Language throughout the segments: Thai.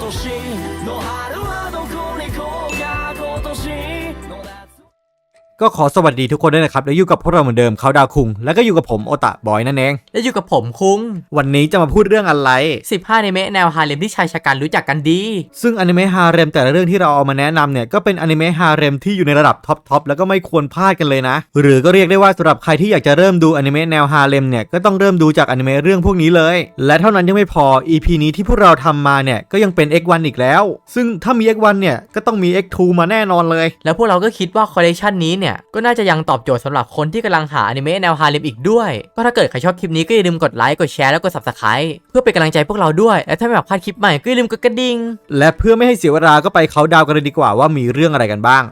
年の春はどこに行こうか ก็ขอสวัสดีทุกคนด้วยนะครับ แล้วอยู่กับพวกเราเหมือนเดิมเขาดาวคุง แล้วก็อยู่กับผมโอตะบอยนั่นเอง และอยู่กับผมคุงวันนี้จะมาพูดเรื่องอะไร 15อนิเมะแนวฮาเลมที่ชายชะกันรู้จักกันดี ซึ่งอนิเมะฮาเร็มแต่ละเรื่องที่เราเอามาแนะนำเนี่ยก็เป็นอนิเมะฮาเร็มที่อยู่ในระดับท็อปทอปแล้วก็ไม่ควรพลาดกันเลยนะ หรือก็เรียกได้ว่าสำหรับใครที่อยากจะเริ่มดูอนิเมะแนวฮาเร็มเนี่ยก็ต้องเริ่มดูจากอนิเมะเรื่องพวกนี้เลย และเท่านั้นยังไม่พอ EP นี้ที่พวกเราทำมาเนี่ยก็ยังเป็น X1 อีกแล้ว ซึ่งถ้ามี X1 เนี่ยก็ต้องมี X2 มาแน่นอนเลย แล้วพวกเราก็คิดว่าคอลเลกชันนี้เนี่ยก็น่าจะยังตอบโจทย์สำหรับคนที่กำลังหาอนิเมะแนวฮาเลมอีกด้วย ก็ถ้าเกิดใครชอบคลิปนี้ก็อย่าลืมกดไลค์กดแชร์แล้วกด subscribe เพื่อเป็นกำลังใจพวกเราด้วย และถ้าไม่อยากพลาดคลิปใหม่ก็อย่าลืมกดกระดิ่งและเพื่อไม่ให้เสียเวลาก็ไปเขาดาวกันเลยดีกว่าว่ามีเรื่องอะไรกันบ้าง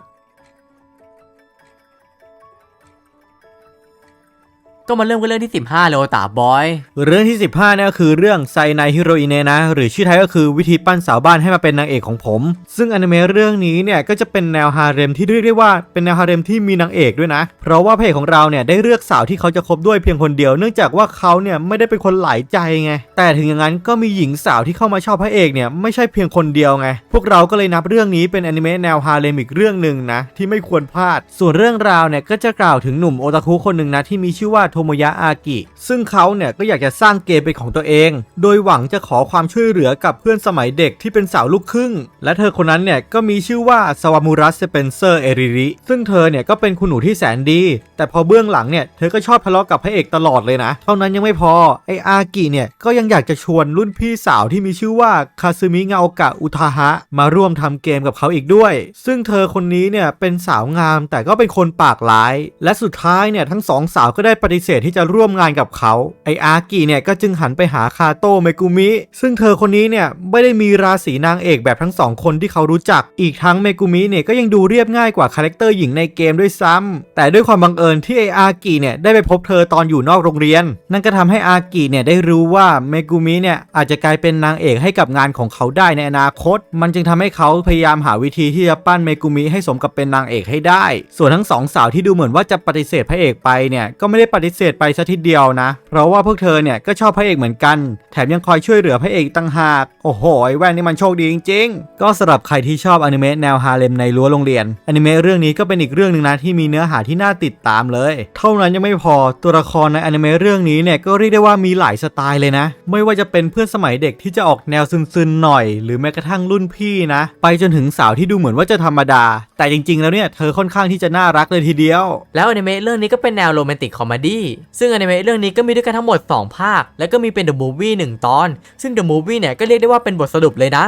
ก็มาเริ่มกันเรื่องที่ 15 เลยโอตาบอย เรื่องที่ 15เนี่ยก็คือเรื่องไซไนฮิโรอิเนะนะ หรือชื่อไทยก็คือวิธีปั้นสาวบ้านให้มาเป็นนางเอกของผม ซึ่งอนิเมะเรื่องนี้เนี่ยก็จะเป็นแนวฮาเร็มที่เรียกได้ว่าเป็นแนวฮาเร็มที่มีนางเอกด้วยนะ เพราะว่าพระเอกของเราเนี่ยได้เลือกสาวที่เขาจะคบด้วยเพียงคนเดียว เนื่องจากว่าเขาเนี่ยไม่ได้เป็นคนหลายใจไง แต่ถึงอย่างนั้นก็มีหญิงสาวที่เข้ามาชอบพระเอกเนี่ยไม่ใช่เพียงคนเดียวไง พวกเราก็เลยนับเรื่องนี้เป็นอนิเมะแนวฮาเร็มอีกเรื่องหนึ่งนะที่ไม่ควรพลาด ส่วนเรื่องราวเนี่ยก็จะกล่าวถึงหนุ่มโอตาคุคนหนึ่งนะที่มีชื่อว่าโทโมยะอากิ ซึ่งเขาเนี่ยก็อยากจะสร้างเกมเป็นของตัวเอง โดยหวังจะขอความช่วยเหลือกับเพื่อนสมัยเด็กที่เป็นสาวลูกครึ่ง และเธอคนนั้นเนี่ยก็มีชื่อว่าสวามูรัสสเปนเซอร์เอริริ ซึ่งเธอเนี่ยก็เป็นคุณหนูที่แสนดี แต่พอเบื้องหลังเนี่ยเธอก็ชอบทะเลาะกับพระเอกตลอดเลยนะ เท่านั้นยังไม่พอไออากิเนี่ยก็ยังอยากจะชวนรุ่นพี่สาวที่มีชื่อว่าคาซึมิเงาโอกะอุทาฮะมาร่วมทำเกมกับเขาอีกด้วย ซึ่งเธอคนนี้เนี่ยเป็นสาวงามแต่ก็เป็นคนปากร้าย และสุดท้ายเนี่ยทั้งสองสาวก็ได้ปฏิเสธที่จะร่วมงานกับเขา ไออากิเนี่ยก็จึงหันไปหาคาโตะเมกุมิ ซึ่งเธอคนนี้เนี่ยไม่ได้มีราศีนางเอกแบบทั้งสองคนที่เขารู้จัก อีกทั้งเมกุมิเนี่ยก็ยังดูเรียบง่ายกว่าคาแรคเตอร์หญิงในเกมด้วยซ้ำแต่ด้วยความบังเอิญที่ไออากิเนี่ยได้ไปพบเธอตอนอยู่นอกโรงเรียน นั่นก็ทำให้อากิเนี่ยได้รู้ว่าเมกุมิเนี่ยอาจจะกลายเป็นนางเอกให้กับงานของเขาได้ในอนาคต มันจึงทำให้เขาพยายามหาวิธีที่จะปั้นเมกุมิให้สมกับเป็นนางเอกให้ได้ ส่วนทั้งสองสาวที่ดูเหมือนว่าจะปฏิเสธพระเอกไปเนี่ยก็ไม่ได้ปฏิเสธไปซะทีเดียวนะ เพราะว่าพวกเธอเนี่ยก็ชอบพระเอกเหมือนกัน แถมยังคอยช่วยเหลือพระเอกอีกตั้งหาก โอ้โหไอ้แว่นนี่มันโชคดีจริงๆ ก็สำหรับใครที่ชอบอนิเมะแนวฮาเลมในรั้วโรงเรียนอนิเมะเรื่องนี้ก็เป็นอีกเรื่องหนึ่งนะที่มีเนื้อหาที่น่าติดตามเลย เท่านั้นยังไม่พอตัวละครในอนิเมะเรื่องนี้เนี่ยก็เรียกได้ว่ามีหลายสไตล์เลยนะ ไม่ว่าจะเป็นเพื่อนสมัยเด็กที่จะออกแนวซึนๆหน่อย หรือแม้กระทั่งรุ่นพี่นะ ไปจนถึงสาวที่ดูเหมือนว่าจะธรรมดา แต่จริงๆ แล้วเนี่ยเธอค่อนข้างที่จะน่ารักเลยทีเดียว แล้วอนิเมะเรื่องนี้ก็เป็นแนวโรแมนติกคอมเมดี้ซึ่งอนิเมะเรื่องนี้ก็มีด้วยกันทั้งหมด 2 ภาค และก็มีเป็น The Movie 1ตอน ซึ่ง The Movie เนี่ยก็เรียกได้ว่าเป็นบทสรุปเลยนะ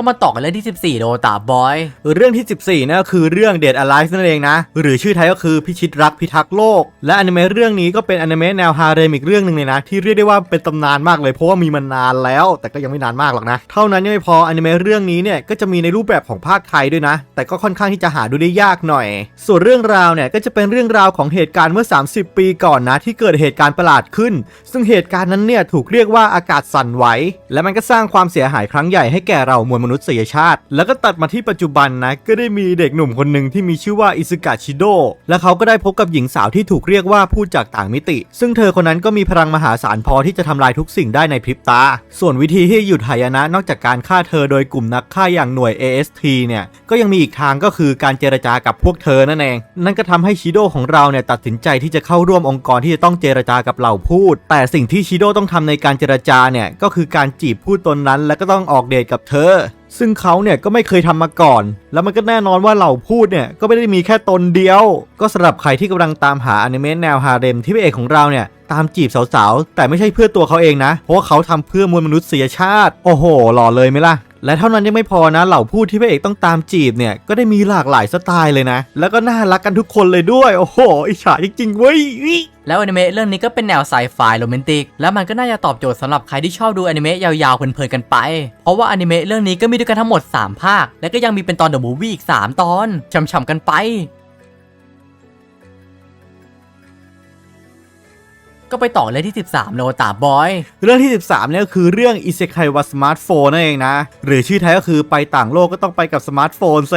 ก็มาต่อกันเรื่องที่ 14โลตาบอย เรื่องที่ 14นะก็คือเรื่อง Dead Alive นั่นเองนะ หรือชื่อไทยก็คือพิชิตรักพิทักษ์โลก และอนิเมะเรื่องนี้ก็เป็นอนิเมะแนวฮาเรมอีกเรื่องหนึ่งเลยนะ ที่เรียกได้ว่าเป็นตำนานมากเลยเพราะว่ามีมานานแล้ว แต่ก็ยังไม่นานมากหรอกนะ เท่านั้นยังไม่พออนิเมะเรื่องนี้เนี่ยก็จะมีในรูปแบบของภาคไทยด้วยนะ แต่ก็ค่อนข้างที่จะหาดูได้ยากหน่อย ส่วนเรื่องราวเนี่ยก็จะเป็นเรื่องราวของเหตุการณ์เมื่อ 30 ปีก่อนนะ ที่เกิดเหตุการณ์ประหลาดขึ้น ซึ่งเหตุการณ์นั้นเนี่ยถูกเรียกว่าอากาศสั่นไหวและมันก็สร้างความเสียหายครั้งใหญ่ให้แก่เรามวลมนุษยชาติ แล้วก็ตัดมาที่ปัจจุบันนะ ก็ได้มีเด็กหนุ่มคนหนึ่งที่มีชื่อว่าอิซึกะชิโดและเขาก็ได้พบกับหญิงสาวที่ถูกเรียกว่าผู้จากต่างมิติ ซึ่งเธอคนนั้นก็มีพลังมหาศาลพอที่จะทำลายทุกสิ่งได้ในพริบตา ส่วนวิธีที่หยุดหายนะนอกจากการฆ่าเธอโดยกลุ่มนักฆ่าอย่างหน่วย AST เนี่ยก็ยังมีอีกทางก็คือการเจรจากับพวกเธอนั่นเอง นั่นก็ทำให้ชิโดของเราเนี่ยตัดสินใจที่จะเข้าร่วมองค์กรที่จะต้องเจรจากับเหล่าพูด แต่สิ่งที่ชิโดต้องทำในการเจรจาเนี่ยก็คือการจีบพูดตนนั้น แล้วก็ต้องออกเดทกับเธอ ซึ่งเขาเนี่ยก็ไม่เคยทำมาก่อน แล้วมันก็แน่นอนว่าเหล่าพูดเนี่ยก็ไม่ได้มีแค่ตนเดียว ก็สำหรับใครที่กำลังตามหาอนิเมะแนวฮาเร็มที่พระเอกของเราเนี่ยตามจีบสาวๆ แต่ไม่ใช่เพื่อตัวเขาเองนะ เพราะว่าเขาทำเพื่อมวลมนุษยชาติ โอ้โห หล่อเลยไหมล่ะ และเท่านั้นยังไม่พอนะเหล่าผู้ที่พระเอกต้องตามจีบเนี่ยก็ได้มีหลากหลายสไตล์เลยนะ แล้วก็น่ารักกันทุกคนเลยด้วย โอ้โหอิจฉาจริงๆเว้ยแล้วอนิเมะเรื่องนี้ก็เป็นแนวไซไฟโรแมนติก แล้วมันก็น่าจะตอบโจทย์สำหรับใครที่ชอบดูอนิเมะยาวๆเพลินๆกันไป เพราะว่าอนิเมะเรื่องนี้ก็มีด้วยกันทั้งหมด 3 ภาค และก็ยังมีเป็นตอนเดอะมูวี่อีก 3 ตอนช่ำๆกันไป ก็ไปต่อเลยที่ 13โลตาบอย เรื่องที่ 13เนี่ยก็คือเรื่อง Isekai wa Smartphone นั่นเองนะ หรือชื่อไทยก็คือไปต่างโลกก็ต้องไปกับสมาร์ทโฟนเซ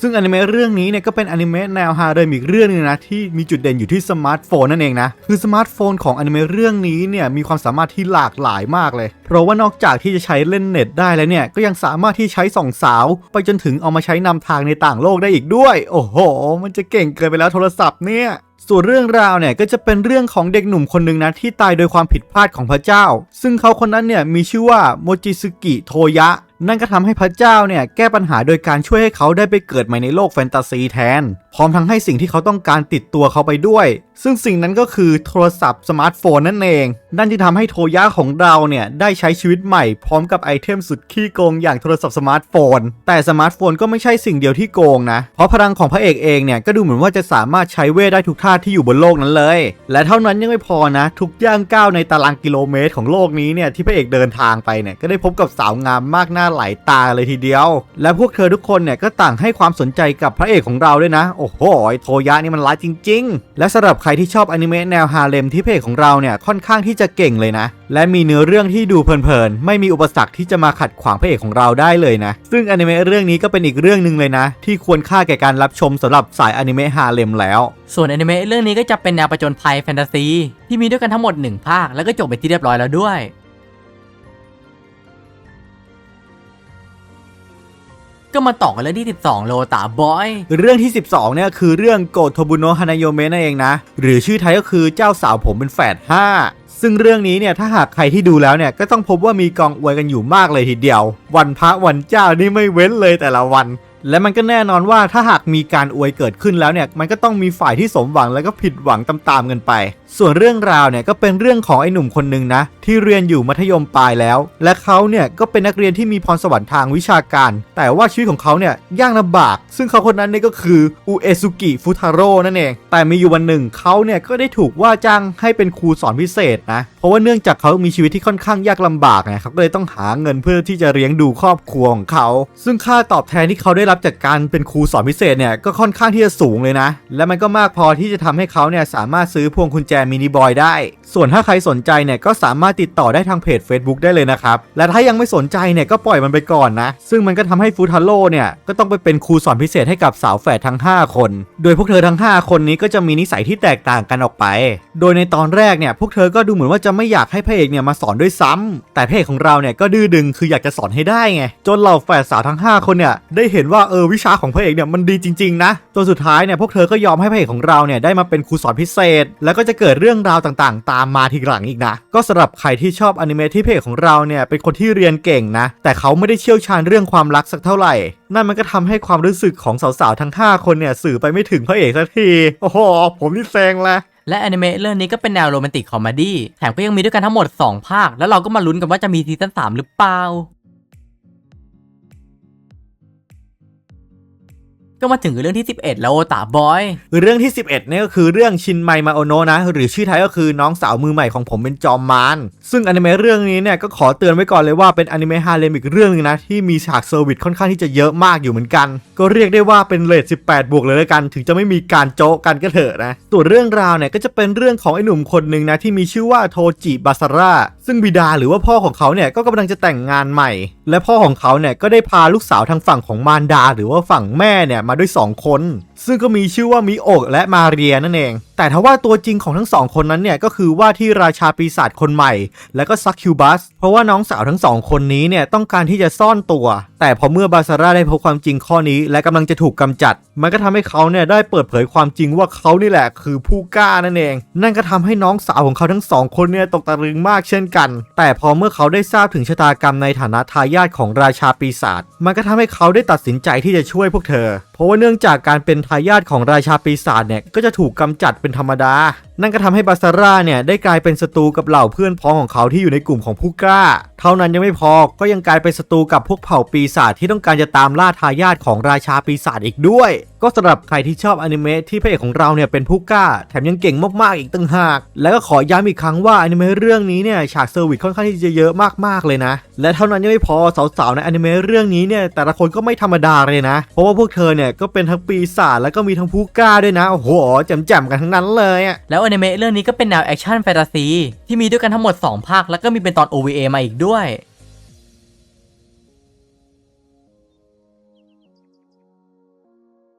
ซึ่งอนิเมะเรื่องนี้เนี่ยก็เป็นอนิเมะแนวฮาเรมอีกเรื่องหนึงนะที่มีจุดเด่นอยู่ที่สมาร์ทโฟนนั่นเองนะ คือสมาร์ทโฟนของอนิเมะเรื่องนี้เนี่ยมีความสามารถที่หลากหลายมากเลย เพราะว่านอกจากที่จะใช้เล่นเน็ตได้แล้วเนี่ยก็ยังสามารถที่ใช้ส่องสาว ไปจนถึงเอามาใช้นำทางในต่างโลกได้อีกด้วย โอ้โห มันจะเก่งเกินไปแล้วโทรศัพท์เนี่ย ส่วนเรื่องราวเนี่ยก็จะเป็นเรื่องของเด็กหนุ่มคนหนึ่งนะที่ตายโดยความผิดพลาดของพระเจ้า ซึ่งเขาคนนั้นเนี่ยมีชื่อว่าโมจิสึกิโทยะนั่นก็ทำให้พระเจ้าเนี่ยแก้ปัญหาโดยการช่วยให้เขาได้ไปเกิดใหม่ในโลกแฟนตาซีแทน พร้อมทั้งให้สิ่งที่เขาต้องการติดตัวเขาไปด้วย ซึ่งสิ่งนั้นก็คือโทรศัพท์สมาร์ทโฟนนั่นเอง นั่นจึงทำให้โทยะของเราเนี่ยได้ใช้ชีวิตใหม่พร้อมกับไอเทมสุดขี้โกงอย่างโทรศัพท์สมาร์ทโฟน แต่สมาร์ทโฟนก็ไม่ใช่สิ่งเดียวที่โกงนะ เพราะพลังของพระเอกเองเนี่ยก็ดูเหมือนว่าจะสามารถใช้เวทได้ทุกท่าที่อยู่บนโลกนั้นเลย และเท่านั้นยังไม่พอนะ ทุกย่างก้าวในตารางกิโลเมตรของโลกนี้เนี่ยที่พระเอกเดินทางไปเนี่ยก็ได้พบกับสาวงามมากหน้าไหลาตาเลยทีเดียว และพวกเธอทุกคนเนี่ยก็ต่างให้ความสนใจกับพระเอกของเราด้วยนะ โอ้โหโทยะนี่มันร้ายจริง ๆ และสำหรับใครที่ชอบอนิเมะแนวฮาเลมที่พระเอกของเราเนี่ยค่อนข้างที่จะเก่งเลยนะ และมีเนื้อเรื่องที่ดูเพลินๆไม่มีอุปสรรคที่จะมาขัดขวางพระเอกของเราได้เลยนะ ซึ่งอนิเมะเรื่องนี้ก็เป็นอีกเรื่องหนึ่งเลยนะ ที่ควรค่าแก่การรับชมสำหรับสายอนิเมะฮาเลมแล้ว ส่วนอนิเมะเรื่องนี้ก็จะเป็นแนวประจนภัยแฟนตาซีที่มีด้วยกันทั้งหมด 1 ภาค แล้วก็จบไปที่เรียบร้อยแล้วด้วย ก็มาต่อกันเรื่องที่ 12 โลตาบอย เรื่องที่ 12 เนี่ยคือเรื่องโกโทบุโนะฮานายโยเมะนั่นเองนะ หรือชื่อไทยก็คือเจ้าสาวผมเป็นแฝด5ซึ่งเรื่องนี้เนี่ยถ้าหากใครที่ดูแล้วเนี่ยก็ต้องพบว่ามีกองอวยกันอยู่มากเลยทีเดียว วันพระวันเจ้านี่ไม่เว้นเลยแต่ละวัน และมันก็แน่นอนว่าถ้าหากมีการอวยเกิดขึ้นแล้วเนี่ยมันก็ต้องมีฝ่ายที่สมหวังแล้วก็ผิดหวังตามๆกันไป ส่วนเรื่องราวเนี่ยก็เป็นเรื่องของไอ้หนุ่มคนหนึ่งนะ ที่เรียนอยู่มัธยมปลายแล้ว และเขาเนี่ยก็เป็นนักเรียนที่มีพรสวรรค์ทางวิชาการ แต่ว่าชีวิตของเขาเนี่ยยากลำบาก ซึ่งเขาคนนั้นเนี่ยก็คืออุเอซุกิฟุทาโร่นั่นเองแต่มีอยู่วันหนึ่งเขาเนี่ยก็ได้ถูกว่าจ้างให้เป็นครูสอนพิเศษนะเพราะว่าเนื่องจากเขามีชีวิตที่ค่อนข้างยากลำบากไงเขาก็เลยต้องหาเงินเพื่อที่จะเลี้ยงดูครอบครัวของเขา ซึ่งค่าตอบแทนที่เขาได้รับจากการเป็นครูสอนพิเศษเนี่ยก็ค่อนข้างที่จะสูงเลยนะ และมันก็มากพอที่จะทำให้เขาเนี่ยสามารถซื้อพวงกุญแจมินิบอยได้ ส่วนถ้าใครสนใจเนี่ยก็สามารถติดต่อได้ทางเพจ Facebook ได้เลยนะครับ และถ้ายังไม่สนใจเนี่ยก็ปล่อยมันไปก่อนนะ ซึ่งมันก็ทำให้ฟูทาโร่เนี่ยก็ต้องไปเป็นครูสอนพิเศษให้กับสาวแฝดทั้ง 5 คน โดยพวกเธอทั้ง 5 คนนี้ก็จะมีนิสัยที่แตกต่างกันออกไป โดยในตอนแรกเนี่ยพวกเธอก็ดูเหมือนว่าจะไม่อยากให้พระเอกเนี่ยมาสอนด้วยซ้ำแต่พระเอกของเราเนี่ยก็ดื้อดึงคืออยากจะสอนให้ได้ไงจนเหล่าแฝดสาวทั้ง 5 คนเนี่ยได้เห็นว่าเออวิชาของพระเอกเนี่ยมันดีจริงๆนะจนสุดท้ายเนี่ยพวกเธอก็ยอมให้พระเอกของเราเนี่ยได้มาเป็นครูสอนพิเศษ แล้วก็จะเกิดเรื่องราวต่างๆ ตามมาทีหลังอีกนะ ก็สำหรับใครที่ชอบอนิเมะที่เอกของเราเนี่ยเป็นคนที่เรียนเก่งนะ แต่เขาไม่ได้เชี่ยวชาญเรื่องความรักสักเท่าไหร่ นั่นมันก็ทำให้ความรู้สึกของสาวๆทั้ง 5 คนเนี่ยสื่อไปไม่ถึงพระเอกสักที โอ้โห ผมนี่แซงละและอนิเมะเรื่องนี้ก็เป็นแนวโรแมนติกคอมเมดี้แถมก็ยังมีด้วยกันทั้งหมด 2 ภาค แล้วเราก็มาลุ้นกันว่าจะมีซีซั่น3หรือเปล่า ก็มาถึงเรื่องที่ 11 แล้วโอตาบอย เรื่องที่ 11เนี่ยก็คือเรื่องชินไมมาโอโนะนะ หรือชื่อไทยก็คือน้องสาวมือใหม่ของผมเป็นจอมมารซึ่งอนิเมะเรื่องนี้เนี่ยก็ขอเตือนไว้ก่อนเลยว่าเป็นอนิเมะฮาเลมอีกเรื่องหนึงนะ ที่มีฉากเซอร์วิสค่อนข้างที่จะเยอะมากอยู่เหมือนกัน ก็เรียกได้ว่าเป็นเรท18 บวกเลยละกัน ถึงจะไม่มีการโจ๊ะกันก็เถอะนะส่วเรื่องราวเนี่ยก็จะเป็นเรื่องของไอ้หนุ่มคนหนึ่งนะที่มีชื่อว่าโทจิบาซาร่าซึ่งบิดาหรือว่าพ่อของเขาเนี่ยก็กำลังจะแต่งงานใหม่ และพ่อของเขาเนี่ยก็ได้พาลูกสาวทางฝั่งของมารดา หรือว่าฝั่งแม่เนี่ยมาด้วยสองคน ซึ่งก็มีชื่อว่ามิโอกและมาเรียนั่นเองแต่ทว่าตัวจริงของทั้งสองคนนั้นเนี่ยก็คือว่าที่ราชาปีศาจคนใหม่ และก็ซักคิวบัส เพราะว่าน้องสาวทั้งสองคนนี้เนี่ยต้องการที่จะซ่อนตัว แต่พอเมื่อบาซาร่าได้พบความจริงข้อนี้ และกำลังจะถูกกำจัด มันก็ทำให้เขาเนี่ยได้เปิดเผยความจริงว่าเขานี่แหละคือผู้กล้านั่นเอง นั่นก็ทำให้น้องสาวของเขาทั้งสองคนเนี่ยตกตะลึงมากเช่นกัน แต่พอเมื่อเขาได้ทราบถึงชะตากรรมในฐานะทายาทของราชาปีศาจ มันก็ทำให้เขาได้ตัดสินใจที่จะช่วยพวกเธอ เพราะว่าเนื่องจากการเป็นทายาทของราชาปีศาจเนี่ยก็จะถูกกำจัดเป็นธรรมดานั่นก็ทำให้บาซาร่าเนี่ยได้กลายเป็นศัตรูกับเหล่าเพื่อนพ้องของเขาที่อยู่ในกลุ่มของผู้กล้า เท่านั้นยังไม่พอก็ยังกลายเป็นศัตรูกับพวกเผ่าปีศาจที่ต้องการจะตามล่าทายาทของราชาปีศาจอีกด้วย ก็สำหรับใครที่ชอบอนิเมะที่พระเอกของเราเนี่ยเป็นผู้กล้า แถมยังเก่งมากๆอีกตั้งหาก แล้วก็ขอย้ำอีกครั้งว่าอนิเมะเรื่องนี้เนี่ยฉากเซอร์วิสค่อนข้างที่จะเยอะมากๆเลยนะ และเท่านั้นยังไม่พอสาวๆในอนิเมะเรื่องนี้เนี่ยแต่ละคนก็ไม่ธรรมดาเลยนะ เพราะว่าพวกเธอเนี่ยก็เป็นทั้งปีศาจแล้วก็มีทั้งผู้กล้าด้วยนะโอ้โหแจ่มๆกันทั้งนั้นเลยแล้วอนิเมะเรื่องนี้ก็เป็นแนวแอคชั่นแฟนตาซีที่มีด้วยกันทั้งหมด 2 ภาค แล้วก็มีเป็นตอน OVA มาอีกด้วย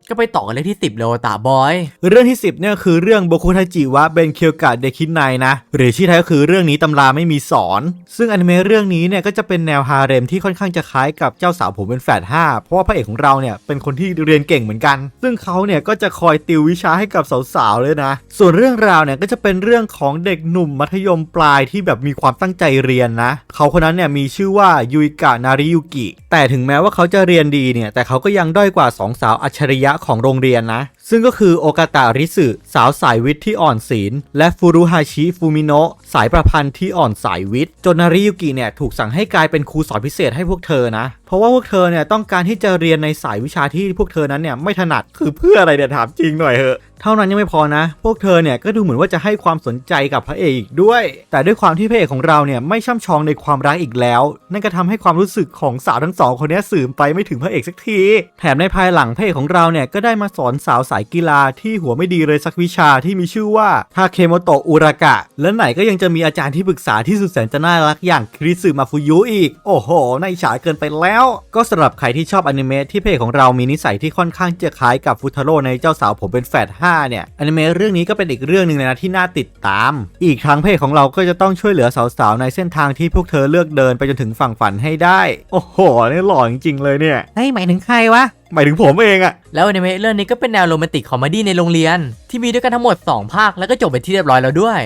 ก็ไปต่อกันเลยที่ 10โลยตาบอย เรื่องที่ 10เนี่ยคือเรื่องโบคุทาจิวะเบนเคียวกะเดคินไนนะ หรือชื่อไทยก็คือเรื่องนี้ตำราไม่มีสอน ซึ่งอนิเมะเรื่องนี้เนี่ยก็จะเป็นแนวฮาเร็มที่ค่อนข้างจะคล้ายกับเจ้าสาวผมเป็นแฝด5เพราะว่าพระเอกของเราเนี่ยเป็นคนที่เรียนเก่งเหมือนกัน ซึ่งเขาเนี่ยก็จะคอยติววิชาให้กับสาวๆเลยนะ ส่วนเรื่องราวเนี่ยก็จะเป็นเรื่องของเด็กหนุ่มมัธยมปลายที่แบบมีความตั้งใจเรียนนะ เขาคนนั้นเนี่ยมีชื่อว่ายุยกะนาริยุกิ แต่ถึงแม้ว่าเขาจะเรียนดีเนี่ยแต่เขาก็ยังด้อยกว่าสองสาวอัจฉริยะของโรงเรียนนะ ซึ่งก็คือโอกาตาริสึสาวสายวิทย์ที่อ่อนศีล และฟูรุฮาชิฟูมิโนะสายประพันธ์ที่อ่อนสายวิทย์ จนนาริยุกิเนี่ยถูกสั่งให้กลายเป็นครูสอนพิเศษให้พวกเธอนะ เพราะว่าพวกเธอเนี่ยต้องการที่จะเรียนในสายวิชาที่พวกเธอนั้นเนี่ยไม่ถนัดคือเพื่ออะไรเนี่ยถามจริงหน่อยเหอะเท่านั้นยังไม่พอนะ พวกเธอเนี่ยก็ดูเหมือนว่าจะให้ความสนใจกับพระเอกอีกด้วย แต่ด้วยความที่พระเอกของเราเนี่ยไม่ช่ำชองในความรักอีกแล้ว นั่นก็ทำให้ความรู้สึกของสาวทั้งสองคนนี้สื่อมไปไม่ถึงพระเอกสักที แถมในภายหลังพระเอกของเราเนี่ยก็ได้มาสอนสาวสายกีฬาที่หัวไม่ดีเลยสักวิชาที่มีชื่อว่าทาเคโมโตะอุรากะ และไหนก็ยังจะมีอาจารย์ที่ปรึกษาที่สุดแสนจะน่ารักอย่างคริสึมาฟุยุอีก โอ้โหน่าอิจฉาเกินไปแล้ว ก็สำหรับใครที่ชอบอนิเมะที่เอกของเรามีนิสัยที่ค่อนข้างจะคล้ายกับฟุตาโร่ในเจ้าสาวผมเป็นแฝด5เนี่ยอนิเมะเรื่องนี้ก็เป็นอีกเรื่องหนึ่งเลยนะที่น่าติดตาม อีกทั้งเอกของเราก็จะต้องช่วยเหลือสาวๆในเส้นทางที่พวกเธอเลือกเดินไปจนถึงฝั่งฝันให้ได้ โอ้โหนี่หล่อจริงๆเลยเนี่ยเฮ้ยหมายถึงใครวะหมายถึงผมเองอะแล้วอนิเมะเรื่องนี้ก็เป็นแนวโรแมนติกคอมเมดี้ในโรงเรียน ที่มีด้วยกันทั้งหมด 2 ภาคแล้วก็จบไปนที่เรียบร้อยแล้วด้วย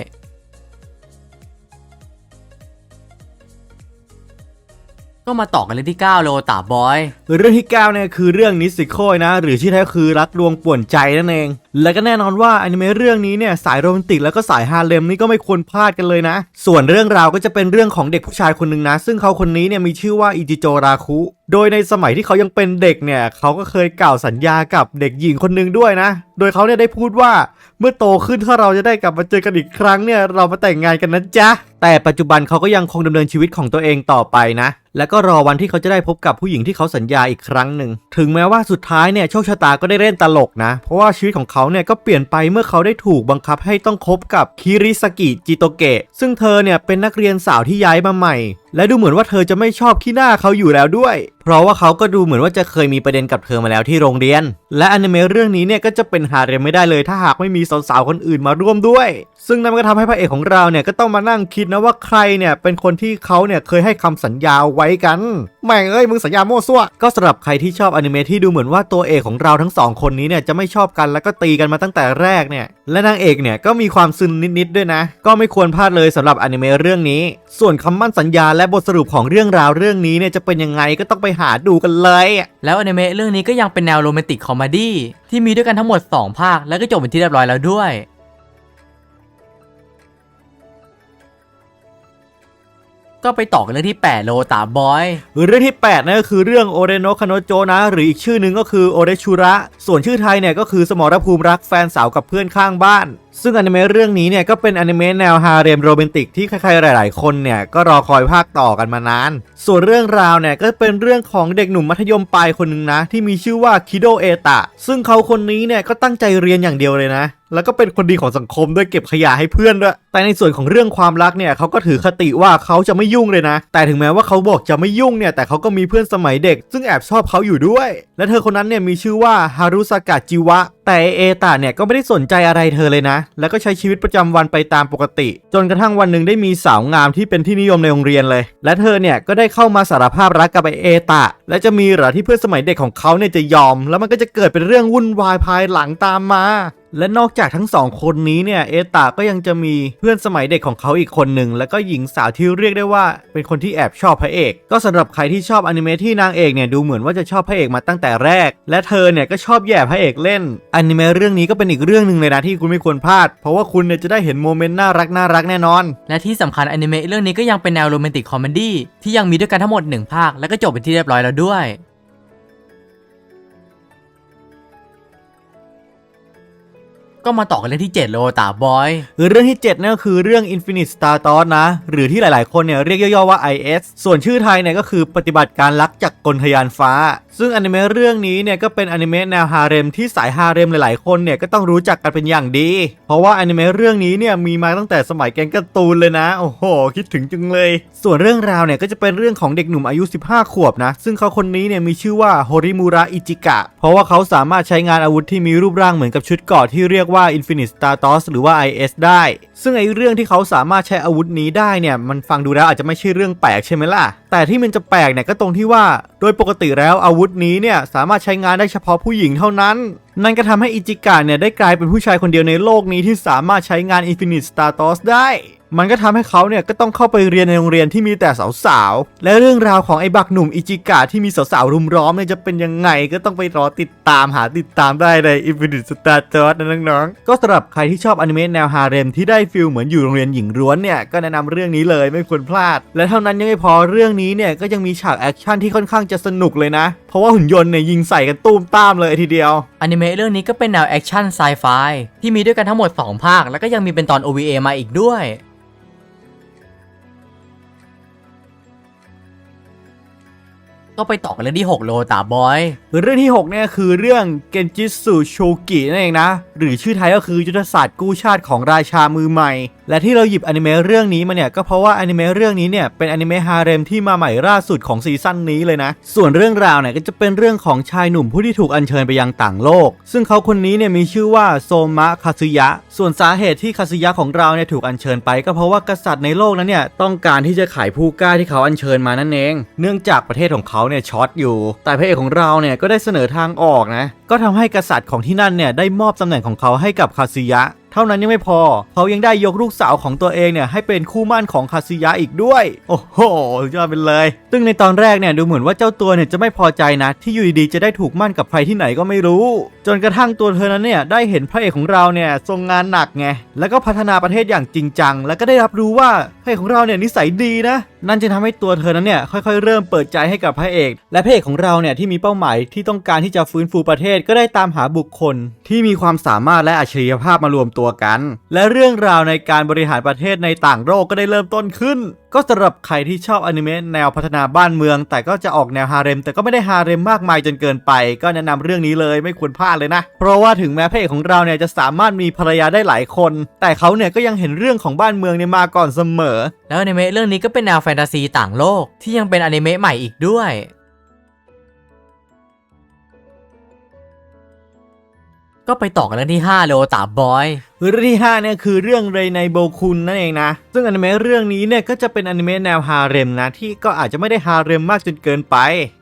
ก็มาต่อกันเลยที่ 9 โลตาบอย เรื่องที่9เนี่ยคือเรื่องนิสิโคยนะ หรือที่แท้คือรักดวงป่วนใจนั่นเองและก็แน่นอนว่าอนิเมะเรื่องนี้เนี่ยสายโรแมนติกแล้วก็สายฮาเลมนี่ก็ไม่ควรพลาดกันเลยนะ ส่วนเรื่องราวก็จะเป็นเรื่องของเด็กผู้ชายคนหนึ่งนะ ซึ่งเขาคนนี้เนี่ยมีชื่อว่าอิจิโจราคุ โดยในสมัยที่เขายังเป็นเด็กเนี่ยเขาก็เคยกล่าวสัญญากับเด็กหญิงคนหนึ่งด้วยนะ โดยเขาเนี่ยได้พูดว่าเมื่อโตขึ้นถ้าเราจะได้กลับมาเจอกันอีกครั้งเนี่ยเรามาแต่งงานกันนะจ๊ะแต่ปัจจุบันเขาก็ยังคงดำเนินชีวิตของตัวเองต่อไปนะ แล้วก็รอวันที่เขาจะได้พบกับผู้หญิงที่เขาสัญญาอีกครั้งหนึ่งถึงแม้ว่าสุดท้ายเนี่ยโชคชะตาก็ได้เล่นตลกนะ เพราะว่าชีวิตของเขาเนี่ยก็เปลี่ยนไปเมื่อเขาได้ถูกบังคับให้ต้องคบกับคิริสกิจิโตเกะซึ่งเธอเนี่ยเป็นนักเรียนสาวที่ย้ายมาใหม่และดูเหมือนว่าเธอจะไม่ชอบขี้หน้าเขาอยู่แล้วด้วย เพราะว่าเขาก็ดูเหมือนว่าจะเคยมีประเด็นกับเธอมาแล้วที่โรงเรียน และอนิเมะเรื่องนี้เนี่ยก็จะเป็นฮาเรมไม่ได้เลย ถ้าหากไม่มีสาวๆคนอื่นมาร่วมด้วย ซึ่งนั่นก็ทำให้พระเอกของเราเนี่ยก็ต้องมานั่งคิดนะว่าใครเนี่ยเป็นคนที่เขาเนี่ยเคยให้คำสัญญาไว้กันแม่งเอ้ยมึงสัญญาโม่ซั่วก็สำหรับใครที่ชอบอนิเมะที่ดูเหมือนว่าตัวเอกของเราทั้งสองคนนี้เนี่ยจะไม่ชอบกันแล้วก็ตีกันมาตั้งแต่แรกเนี่ย และนางเอกเนี่ยก็มีความซึนนิดๆด้วยนะ ก็ไม่ควรพลาดเลยสำหรับอนิเมะเรื่องนี้ ส่วนคำมั่นสัญญาและบทสรุปของเรื่องราวเรื่องนี้เนี่ยจะเป็นยังไงก็ต้องไปหาดูกันเลย แล้วอนิเมะเรื่องนี้ก็ยังเป็นแนวโรแมนติกคอมเมดี้ที่มีด้วยกันทั้งหมด 2 ภาค แล้วก็จบเป็นที่เรียบร้อยแล้วด้วยก็ไปต่อกันเลยที่ 8 โลตาบอย เรื่องที่8นั่นก็คือเรื่องโอเรโนะคาโนโจนะ หรืออีกชื่อหนึ่งก็คือโอเรชูระ ส่วนชื่อไทยเนี่ยก็คือสมรภูมิรักแฟนสาวกับเพื่อนข้างบ้านซึ่งอนิเมะเรื่องนี้เนี่ยก็เป็นอนิเมะแนวฮาเร็มโรแมนติกที่ใครๆหลาย ๆ คนเนี่ยก็รอคอยภาคต่อกันมานาน ส่วนเรื่องราวเนี่ยก็เป็นเรื่องของเด็กหนุ่มมัธยมปลายคนหนึ่งนะ ที่มีชื่อว่าคิโดเอตะ ซึ่งเขาคนนี้เนี่ยก็ตั้งใจเรียนอย่างเดียวเลยนะ แล้วก็เป็นคนดีของสังคมด้วยเก็บขยะให้เพื่อนด้วย แต่ในส่วนของเรื่องความรักเนี่ยเขาก็ถือคติว่าเขาจะไม่ยุ่งเลยนะ แต่ถึงแม้ว่าเขาบอกจะไม่ยุ่งเนี่ยแต่เขาก็มีเพื่อนสมัยเด็ก ซึ่งแอบชอบเขาอยู่ด้วย และเธอคนนั้นเนี่ยมีชื่อว่าฮารุสากะจิวะ แต่เอตาเนี่ยก็ไม่ได้สนใจอะไรเธอเลยนะ แล้วก็ใช้ชีวิตประจำวันไปตามปกติ จนกระทั่งวันหนึ่งได้มีสาวงามที่เป็นที่นิยมในโรงเรียนเลย และเธอเนี่ยก็ได้เข้ามาสารภาพรักกับไอเอตาและจะมีเหรอที่เพื่อนสมัยเด็กของเขาเนี่ยจะยอม แล้วมันก็จะเกิดเป็นเรื่องวุ่นวายภายหลังตามมา และนอกจากทั้งสองคนนี้เนี่ยเอตาก็ยังจะมีเพื่อนสมัยเด็กของเขาอีกคนหนึ่ง แล้วก็หญิงสาวที่เรียกได้ว่า เป็นคนที่แอบชอบพระเอก ก็สำหรับใครที่ชอบอนิเมะที่นางเอกเนี่ยดูเหมือนว่าจะชอบพระเอกมาตั้งแต่แรก และเธอเนี่ยก็ชอบแย่พระเอกเล่นอนิเมะเรื่องนี้ก็เป็นอีกเรื่องหนึ่งเลยนะที่คุณไม่ควรพลาด เพราะว่าคุณเนี่ยจะได้เห็นโมเมนต์น่ารักน่ารักแน่นอน และที่สำคัญอนิเมะเรื่องนี้ก็ยังเป็นแนวโรแมนติกคอมเมดี้ที่ยังมีด้วยกันทั้งหมด1ภาคแล้วก็จบเป็นที่เรียบร้อยแล้วด้วย ก็มาต่อกันเรื่องที่7โลตาบอย เรื่องที่ 7นั่นก็คือเรื่อง Infinite Star t o r นะ หรือที่หลายๆ คนเนี่ยเรียกย่อๆว่า IS ส่วนชื่อไทยเนี่ยก็คือปฏิบัติการลักจากกลทยานฟ้า ซึ่งอนิเมะเรื่องนี้เนี่ยก็เป็นอนิเมะแนวฮาเร็มที่สายฮาเร็มหลายๆ คนเนี่ยก็ต้องรู้จักกันเป็นอย่างดี เพราะว่าอนิเมะเรื่องนี้เนี่ยมีมาตั้งแต่สมัยแกงการ์ตูนเลยนะ โอ้โห คิดถึงจังเลย ส่วนเรื่องราวเนี่ยก็จะเป็นเรื่องของเด็กหนุ่มอายุ 15 ขวบนะ ซึ่งเขาคนนี้เนี่ยมีชื่อว่าโฮริมูระอิจิกะ เพราะว่าเขาสามารถใช้งานอาวุธที่มีรูปร่างเหมือนกับชุดเกราะที่เรียกว่า Infinite Star t o s หรือว่า IS ได้ ซึ่งไอ้เรื่องที่เขาสามารถใช้อาวุธนี้ได้เนี่ยมันฟังดูแล้วอาจจะไม่ใช่เรื่องแปลกใช่ไหมล่ะแต่ที่มันจะแปลกเนี่ยก็ตรงที่ว่า โดยปกติแล้วอาวุธนี้เนี่ยสามารถใช้งานได้เฉพาะผู้หญิงเท่านั้น นั่นก็ทำให้อิจิกะเนี่ยได้กลายเป็นผู้ชายคนเดียวในโลกนี้ที่สามารถใช้งานอินฟินิตสตาร์ทอสได้ มันก็ทำให้เขาเนี่ยก็ต้องเข้าไปเรียนในโรงเรียนที่มีแต่สาวๆ และเรื่องราวของไอ้บักหนุ่มอิจิกะที่มีสาวๆรุมล้อมเนี่ยจะเป็นยังไงก็ต้องไปรอติดตามหาติดตามได้ใน Infinite Star t o s นะน้องๆ ก็สำหรับใครที่ชอบอนิเมะแนวฮาเร็มที่ได้ฟิลเหมือนอยู่โรงเรียนหญิงล้วนเนี่ยก็แนะนำเรื่องนี้เลยไม่ควรพลาด และเท่านั้นยังไม่พอเรื่องนี้เนี่ยก็ยังมีฉากแอคชั่นที่ค่อนข้างจะสนุกเลยนะ เพราะว่าหุ่นยนต์เนี่ยยิงใส่กันตุ้มตามเลยทีเดียวอนิเมะเรื่องนี้ก็เป็นแนวแอคชั่นไซไฟที่มีด้วยกันทั้งหมด 2 ภาค แล้วก็ยังมีเป็นตอน OVA มาอีกด้วย ก็ไปต่อกันเรื่องที่ 6 โลตาบอย เรื่องที่ 6 เนี่ยคือเรื่องเกนจิสุโชกินั่นเองนะ หรือชื่อไทยก็คือยุทธศาสตร์กู้ชาติของราชามือใหม่ และที่เราหยิบอนิเมะเรื่องนี้มาเนี่ยก็เพราะว่าอนิเมะเรื่องนี้เนี่ยเป็นอนิเมะฮาเร็มที่มาใหม่ล่าสุดของซีซั่นนี้เลยนะ ส่วนเรื่องราวเนี่ยก็จะเป็นเรื่องของชายหนุ่มผู้ที่ถูกอัญเชิญไปยังต่างโลก ซึ่งเขาคนนี้เนี่ยมีชื่อว่าโซมะคาซึยะ ส่วนสาเหตุที่คาซึยะของเราเนี่ยถูกอัญเชิญไปก็เพราะว่ากษัตริย์ในโลกนั้นเนี่ยต้องการที่จะขายผู้กล้าที่เขาอัญเชิญมานั่นเอง เนื่องจากประเทศของเขาเนี่ยช็อตอยู่ แต่พระเอกของเราเนี่ยก็ได้เสนอทางออกนะ ก็ทำให้กษัตริย์ของที่นั่นเนี่ยได้มอบตำแหน่งของเขาให้กับคาซิยะ เท่านั้นยังไม่พอ เขายังได้ยกลูกสาวของตัวเองเนี่ยให้เป็นคู่มั่นของคาซึยะอีกด้วย โอ้โหยอดไปเลย ซึ่งในตอนแรกเนี่ยดูเหมือนว่าเจ้าตัวเนี่ยจะไม่พอใจนะ ที่อยู่ดีๆจะได้ถูกมั่นกับใครที่ไหนก็ไม่รู้ จนกระทั่งตัวเธอนั้นเนี่ยได้เห็นพระเอกของเราเนี่ยทรงงานหนักไง แล้วก็พัฒนาประเทศอย่างจริงจัง แล้วก็ได้รับรู้ว่าพระเอกของเราเนี่ยนิสัยดีนะ นั่นจะทำให้ตัวเธอนั้นเนี่ยค่อยๆ เริ่มเปิดใจให้กับพระเอก และพระเอกของเราเนี่ยที่มีเป้าหมายที่ต้องการที่จะฟื้นฟูประเทศก็ได้ตามหาบุคคล ที่มีความสามารถและอัจฉริยภาพมารวมตัวกัน และเรื่องราวในการบริหารประเทศในต่างโลกก็ได้เริ่มต้นขึ้น ก็สำหรับใครที่ชอบอนิเมะแนวพัฒนาบ้านเมือง แต่ก็จะออกแนวฮาเร็ม แต่ก็ไม่ได้ฮาเร็มมากมายจนเกินไป ก็แนะนำเรื่องนี้เลยไม่ควรพลาดเลยนะ เพราะว่าถึงแม้พระเอกของเราเนี่ยจะสามารถมีภรรยาได้หลายคน แต่เขาเนี่ยก็ยังเห็นเรื่องของบ้านเมืองเนี่ยมาก่อนเสมอ แล้วอนิเมะเรื่องนี้ก็เป็นแนวแฟนตาซีต่างโลก ที่ยังเป็นอนิเมะใหม่อีกด้วยก็ไปต่อกันเรื่องที่ 5 โลตาบอย เรื่องที่5เนี่ยคือเรื่องเรในโบคุนนั่นเองนะ ซึ่งอนิเมะเรื่องนี้เนี่ยก็จะเป็นอนิเมะแนวฮาเร็มนะ ที่ก็อาจจะไม่ได้ฮาเร็มมากจนเกินไป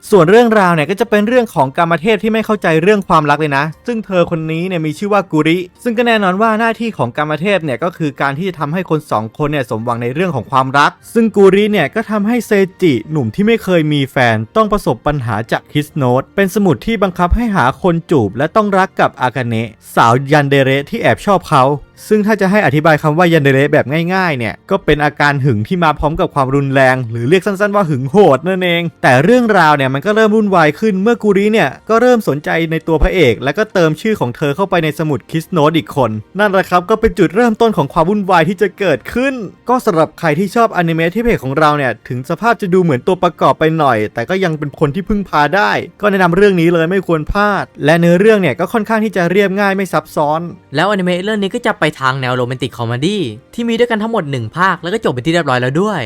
ส่วนเรื่องราวเนี่ยก็จะเป็นเรื่องของกรรมเทพที่ไม่เข้าใจเรื่องความรักเลยนะ ซึ่งเธอคนนี้เนี่ยมีชื่อว่ากุริ ซึ่งก็แน่นอนว่าหน้าที่ของกรรมเทพเนี่ยก็คือการที่จะทำให้คนสองคนเนี่ยสมหวังในเรื่องของความรัก ซึ่งกุริเนี่ยก็ทำให้เซจิหนุ่มที่ไม่เคยมีแฟนต้องประสบปัญหาจากคิสโนตเป็นสมุดที่บังคับให้หาคนจูบ และต้องรักกับอากาเนะสาวยันเดเรที่แอบชอบเขาซึ่งถ้าจะให้อธิบายคำว่ายันเดเระแบบง่ายๆเนี่ยก็เป็นอาการหึงที่มาพร้อมกับความรุนแรง หรือเรียกสั้นๆว่าหึงโหดนั่นเอง แต่เรื่องราวเนี่ยมันก็เริ่มวุ่นวายขึ้นเมื่อกูริเนี่ยก็เริ่มสนใจในตัวพระเอก แล้วก็เติมชื่อของเธอเข้าไปในสมุดคิสโนตอีกคน นั่นแหละครับก็เป็นจุดเริ่มต้นของความวุ่นวายที่จะเกิดขึ้น ก็สำหรับใครที่ชอบอนิเมะที่เพจของเราเนี่ยถึงสภาพจะดูเหมือนตัวประกอบไปหน่อย แต่ก็ยังเป็นคนที่พึ่งพาได้ ก็แนะนำเรื่องนี้เลยไม่ควรพลาด และเนื้อเรื่องเนี่ยก็ค่อนข้างที่จะเรียบง่ายไม่ซับซ้อน แล้วอนิเมะเรื่องนี้ก็จะไปทางแนวโรแมนติกคอมเมดี้ที่มีด้วยกันทั้งหมด 1 ภาคแล้วก็จบเป็นที่เรียบร้อยแล้วด้วย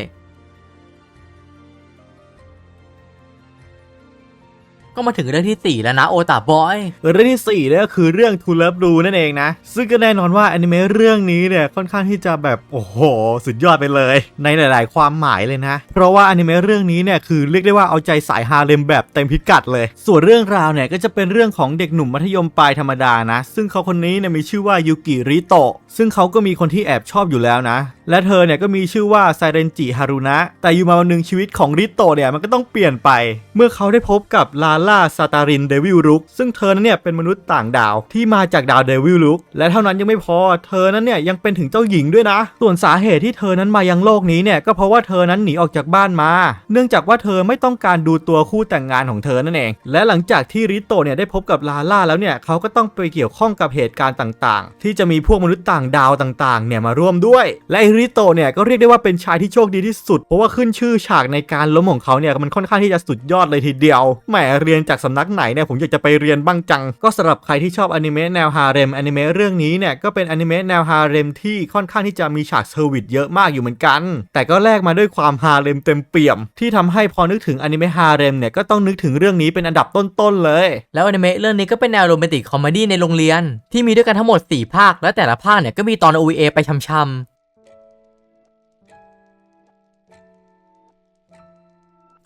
ก็มาถึงเรื่องที่ 4 แล้วนะโอตาบอย เรื่องที่4เนี่ยก็คือเรื่อง To Love Blue นั่นเองนะ ซึ่งก็แน่นอนว่าอนิเมะเรื่องนี้เนี่ยค่อนข้างที่จะแบบโอ้โห สุดยอดไปเลย ในหลาย ๆ ความหมายเลยนะ เพราะว่าอนิเมะเรื่องนี้เนี่ยคือเรียกได้ว่าเอาใจสายฮาเลมแบบเต็มพิกัดเลย ส่วนเรื่องราวเนี่ยก็จะเป็นเรื่องของเด็กหนุ่มมัธยมปลายธรรมดานะ ซึ่งเขาคนนี้เนี่ยมีชื่อว่ายูกิริโตะซึ่งเขาก็มีคนที่แอบชอบอยู่แล้วนะ และเธอเนี่ยก็มีชื่อว่าไซเรนจิฮารุนะแต่อยู่มาวันหนึ่งชีวิตของริโตะเนี่ยมันก็ต้องเปลี่ยนไป เมื่อเขาได้พบกับลาลล่าซาตารินเดวิลลุกซึ่งเธอนั้นเนี่ยเป็นมนุษย์ต่างดาวที่มาจากดาวเดวิลลุกและเท่านั้นยังไม่พอเธอนั้นเนี่ยยังเป็นถึงเจ้าหญิงด้วยนะ ส่วนสาเหตุที่เธอนั้นมายังโลกนี้เนี่ยก็เพราะว่าเธอนั้นหนีออกจากบ้านมา เนื่องจากว่าเธอไม่ต้องการดูตัวคู่แต่งงานของเธอนั่นเอง และหลังจากที่ริโตเนี่ยได้พบกับลาล่าแล้วเนี่ยเขาก็ต้องไปเกี่ยวข้องกับเหตุการณ์ต่างๆ ที่จะมีพวกมนุษย์ต่างดาวต่างๆเนี่ยมาร่วมด้วย และไอริโตเนี่ยก็เรียกได้ว่าเป็นชายที่โชคดีที่สุด เพราะว่าขึ้นชื่อฉากในการล้มของเขาเนี่ยมันค่อนข้างที่จะสุดยอดเลยทีเดียวแหมเรียนจากสำนักไหนเนี่ยผมอยากจะไปเรียนบ้างจัง ก็สำหรับใครที่ชอบอนิเมะแนวฮาเร็มอนิเมะเรื่องนี้เนี่ยก็เป็นอนิเมะแนวฮาเร็มที่ค่อนข้างที่จะมีฉากเซอร์วิสเยอะมากอยู่เหมือนกัน แต่ก็แลกมาด้วยความฮาเร็มเต็มเปี่ยม ที่ทำให้พอนึกถึงอนิเมะฮาเร็มเนี่ยก็ต้องนึกถึงเรื่องนี้เป็นอันดับต้นๆเลย แล้วอนิเมะเรื่องนี้ก็เป็นแนวโรแมนติกคอมเมดี้ในโรงเรียน ที่มีด้วยกันทั้งหมด 4 ภาค และแต่ละภาคเนี่ยก็มีตอน OVA ไปช้ำๆ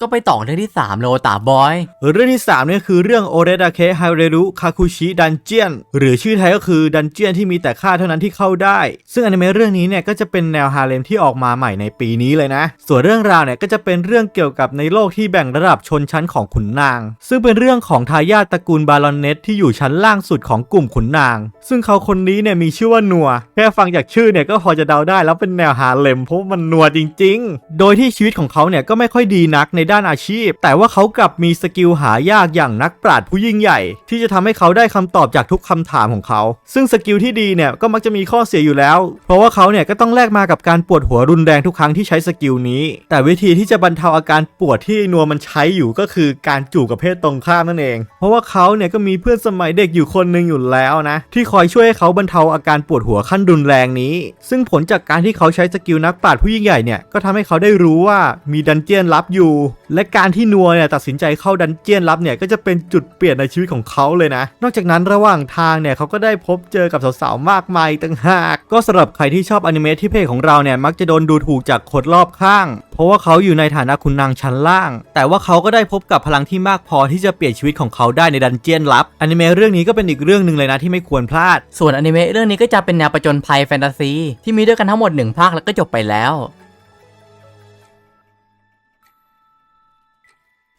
ก็ไปต่อเรื่องที่ 3 โลตาบอย เรื่องที่3เนี่ยคือเรื่องโอเรดาเคไฮเรรุคาคุชิดันเจียนหรือชื่อไทยก็คือดันเจียนที่มีแต่ข้าเท่านั้นที่เข้าได้ ซึ่งอนิเมะเรื่องนี้เนี่ยก็จะเป็นแนวฮาเลมที่ออกมาใหม่ในปีนี้เลยนะ ส่วนเรื่องราวเนี่ยก็จะเป็นเรื่องเกี่ยวกับในโลกที่แบ่งระดับชนชั้นของขุนนาง ซึ่งเป็นเรื่องของทายาทตระกูลบารอนเนตที่อยู่ชั้นล่างสุดของกลุ่มขุนนาง ซึ่งเขาคนนี้เนี่ยมีชื่อว่านัว แค่ฟังจากชื่อเนี่ยก็พอจะเดาได้แล้วเป็นแนวฮาเลมเพราะมันนัวจริง ๆ โดยที่ชีวิตของเขาเนี่ยก็ไม่ค่อยดีนักในด้านอาชีพ แต่ว่าเขากลับมีสกิลหายากอย่างนักปราชญ์ผู้ยิ่งใหญ่ ที่จะทำให้เขาได้คำตอบจากทุกคำถามของเขา ซึ่งสกิลที่ดีเนี่ยก็มักจะมีข้อเสียอยู่แล้ว เพราะว่าเขาเนี่ยก็ต้องแลกมากับการปวดหัวรุนแรงทุกครั้งที่ใช้สกิลนี้ แต่วิธีที่จะบรรเทาอาการปวดที่นัวมันใช้อยู่ก็คือการจูบกับเพศตรงข้ามนั่นเอง เพราะว่าเขาเนี่ยก็มีเพื่อนสมัยเด็กอยู่คนหนึ่งอยู่แล้วนะ ที่คอยช่วยให้เขาบรรเทาอาการปวดหัวขั้นรุนแรงนี้ ซึ่งผลจากการที่เขาใช้สกิลนักปราชญ์ผู้ยิ่งใหญ่เนี่ยก็ทำให้เขาได้รู้ว่ามีดันเจียนลับอยู่และการที่นัวเนี่ยตัดสินใจเข้าดันเจียนลับเนี่ยก็จะเป็นจุดเปลี่ยนในชีวิตของเขาเลยนะ นอกจากนั้นระหว่างทางเนี่ยเขาก็ได้พบเจอกับสาวๆมากมายต่างหาก ก็สำหรับใครที่ชอบอนิเมะที่เพจของเราเนี่ยมักจะโดนดูถูกจากคนรอบข้าง เพราะว่าเขาอยู่ในฐานะคุณนางชั้นล่าง แต่ว่าเขาก็ได้พบกับพลังที่มากพอที่จะเปลี่ยนชีวิตของเขาได้ในดันเจียนลับอนิเมะเรื่องนี้ก็เป็นอีกเรื่องหนึ่งเลยนะที่ไม่ควรพลาด ส่วนอนิเมะเรื่องนี้ก็จะเป็นแนวประจนภัยแฟนตาซีที่มีด้วยกันทั้งหมด1ภาคแล้วก็จบไปแล้ว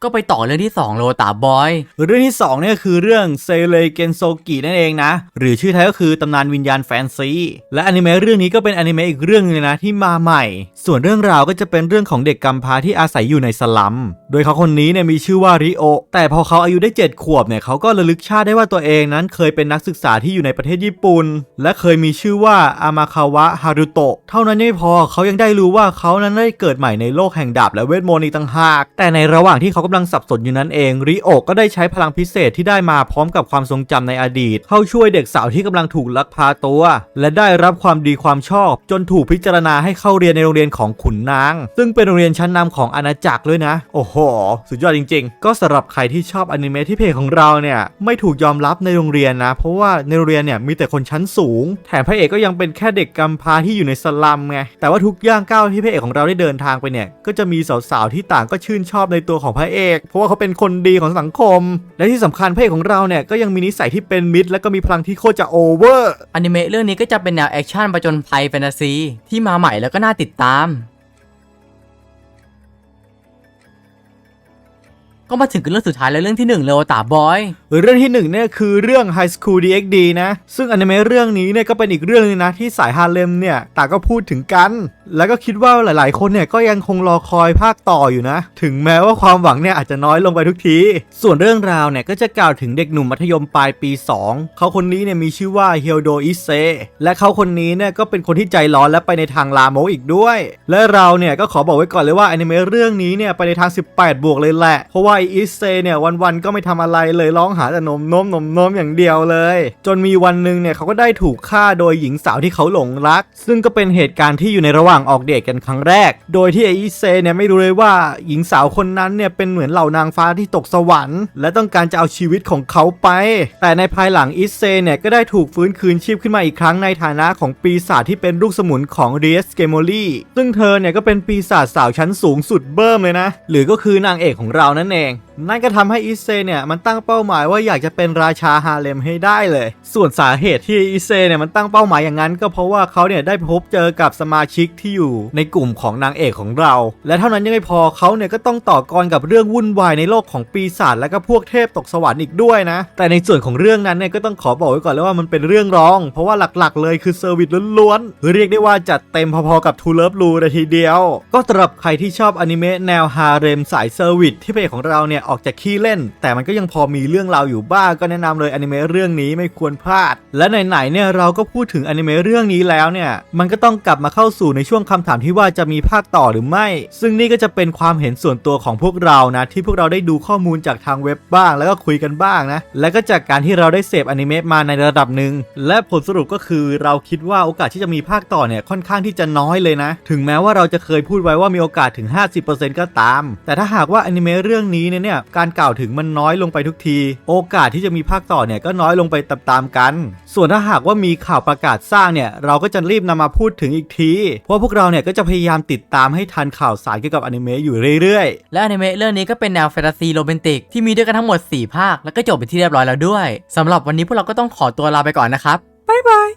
ก็ไปต่อเรื่องที่2โลตาบอย เรื่องที่2เนี่ยคือเรื่องเซเลเกนโซกินั่นเองนะ หรือชื่อไทยก็คือตำนานวิญญาณแฟนซี และอนิเมะเรื่องนี้ก็เป็นอนิเมะอีกเรื่องนึงเลยนะที่มาใหม่ ส่วนเรื่องราวก็จะเป็นเรื่องของเด็กกำพร้าที่อาศัยอยู่ในสลัม โดยเขาคนนี้เนี่ยมีชื่อว่าริโอ แต่พอเขาอายุได้ 7 ขวบเนี่ยเขาก็ระลึกชาติได้ว่าตัวเองนั้นเคยเป็นนักศึกษาที่อยู่ในประเทศญี่ปุ่น และเคยมีชื่อว่าอามาคาวะฮารุโตะ เท่านั้นยังไม่พอเขายังได้รู้ว่าเขานั้นได้เกิดใหม่ในโลกแห่งดาบและเวทมนต์อีกต่างหาก แต่ในระหว่างที่เขากำลังสับสนอยู่นั้นเอง ริโอก็ได้ใช้พลังพิเศษที่ได้มาพร้อมกับความทรงจำในอดีต เข้าช่วยเด็กสาวที่กำลังถูกลักพาตัว และได้รับความดีความชอบ จนถูกพิจารณาให้เข้าเรียนในโรงเรียนของขุนนาง ซึ่งเป็นโรงเรียนชั้นนำของอาณาจักรด้วยนะ โอ้โห สุดยอดจริง ๆ ก็สำหรับใครที่ชอบอนิเมะที่เพจของเราเนี่ยไม่ถูกยอมรับในโรงเรียนนะ เพราะว่าในโรงเรียนเนี่ยมีแต่คนชั้นสูง แถมพระเอกก็ยังเป็นแค่เด็กกำพร้าที่อยู่ในสลัมไงแต่ว่าทุกย่างก้าวที่พระเอกของเราได้เดินทางไปเนี่ยก็จะมีสาวๆที่ต่างก็ชื่นชอบในตัวของพระเอกเพราะว่าเขาเป็นคนดีของสังคม และที่สำคัญพระเอกของเราเนี่ยก็ยังมีนิสัยที่เป็นมิตร และก็มีพลังที่โคตรจะโอเวอร์อนิเมะเรื่องนี้ก็จะเป็นแนวแอคชั่นประจนภัยแฟนตาซีที่มาใหม่แล้วก็น่าติดตาม ก็มาถึงกันเรื่องสุดท้ายแล้วเรื่องที่1เลยโอตาบอย เรื่องที่หนึ่งเนี่ยคือเรื่อง High School DxD นะ ซึ่งอนิเมะเรื่องนี้เนี่ยก็เป็นอีกเรื่องนึงนะที่สายฮาเลมเนี่ยต่างก็พูดถึงกัน แล้วก็คิดว่าหลายๆ คนเนี่ยก็ยังคงรอคอยภาคต่ออยู่นะ ถึงแม้ว่าความหวังเนี่ยอาจจะน้อยลงไปทุกที ส่วนเรื่องราวเนี่ยก็จะกล่าวถึงเด็กหนุ่มมัธยมปลายปี 2 เขาคนนี้เนี่ยมีชื่อว่าเฮียวโดอิเซและเขาคนนี้เนี่ยก็เป็นคนที่ใจร้อนและไปในทางลาโมกอีกด้วย และเราเนี่ยก็ขอบอกไว้ก่อนเลยว่าอนิเมะเรื่องนี้เนี่ยไปในทาง 18 บวกเลยแหละเพราะว่าไออิเซเนี่ยวันๆก็ไม่ทำอะไรเลยร้องหาแต่นมนมนมนมอย่างเดียวเลย จนมีวันหนึ่งเนี่ยเขาก็ได้ถูกฆ่าโดยหญิงสาวที่เขาหลงรัก ซึ่งก็เป็นเหตุการณ์ที่อยู่ในระหว่างออกเดทกันครั้งแรก โดยที่ไออิเซเนี่ยไม่รู้เลยว่าหญิงสาวคนนั้นเนี่ยเป็นเหมือนเหล่านางฟ้าที่ตกสวรรค์ และต้องการจะเอาชีวิตของเขาไป แต่ในภายหลังอิเซเนี่ยก็ได้ถูกฟื้นคืนชีพขึ้นมาอีกครั้งในฐานะของปีศาจที่เป็นลูกสมุนของเรียสเกโมลี่ซึ่งเธอเนี่ยก็เป็นปีศาจสาวชั้นสูงสุดเบิ่มเลยนะ หรือก็คือนางเอกของเรานั่นเององ นั่นก็ทำให้อิเซเนี่ยมันตั้งเป้าหมายว่าอยากจะเป็นราชาฮาเลมให้ได้เลย ส่วนสาเหตุที่อิเซเนี่ยมันตั้งเป้าหมายอย่างนั้น ก็เพราะว่าเขาเนี่ยได้พบเจอกับสมาชิกที่อยู่ในกลุ่มของนางเอกของเรา และเท่านั้นยังไม่พอเขาเนี่ยก็ต้องต่อกรกับเรื่องวุ่นวายในโลกของปีศาจและก็พวกเทพตกสวรรค์อีกด้วยนะ แต่ในส่วนของเรื่องนั้นเนี่ยก็ต้องขอบอกไว้ก่อนเลยว่ามันเป็นเรื่องร้อง เพราะว่าหลักๆ เลยคือเซอร์วิสล้วนๆเรียกได้ว่าจัดเต็มพอๆกับ To Love Blue เลยทีเดียว ก็สำหรับใครที่ชอบอนิเมะแนวฮาเร็มสายเซอร์วิสที่เอกของเราเนี่ยออกจากขี้เล่น แต่มันก็ยังพอมีเรื่องราวอยู่บ้างก็แนะนำเลยอนิเมะเรื่องนี้ไม่ควรพลาด และไหนๆเนี่ยเราก็พูดถึงอนิเมะเรื่องนี้แล้วเนี่ยมันก็ต้องกลับมาเข้าสู่ในช่วงคำถามที่ว่าจะมีภาคต่อหรือไม่ ซึ่งนี่ก็จะเป็นความเห็นส่วนตัวของพวกเรานะที่พวกเราได้ดูข้อมูลจากทางเว็บบ้าง แล้วก็คุยกันบ้างนะและก็จากการที่เราได้เสพอนิเมะมาในระดับหนึ่งและผลสรุปก็คือเราคิดว่าโอกาสที่จะมีภาคต่อเนี่ยค่อนข้างที่จะน้อยเลยนะ ถึงแม้ว่าเราจะเคยพูดไว้ว่ามีโอกาสถึง 50%ก็ตาม แต่ถ้าหากว่าอนิเมะเรื่องนี้เนี่ยเนี่ยการกล่าวถึงมันน้อยลงไปทุกที โอกาสที่จะมีภาคต่อเนี่ยก็น้อยลงไปตามๆกัน ส่วนถ้าหากว่ามีข่าวประกาศสร้างเนี่ยเราก็จะรีบนำมาพูดถึงอีกที เพราะพวกเราเนี่ยก็จะพยายามติดตามให้ทันข่าวสารเกี่ยวกับอนิเมะอยู่เรื่อยๆ และอนิเมะเรื่องนี้ก็เป็นแนวแฟนตาซีโรแมนติกที่มีด้วยกันทั้งหมด 4 ภาค แล้วก็จบไปนที่เรียบร้อยแล้วด้วยสำหรับวันนี้พวกเราก็ต้องขอตัวลาไปก่อนนะครับบ๊ายบาย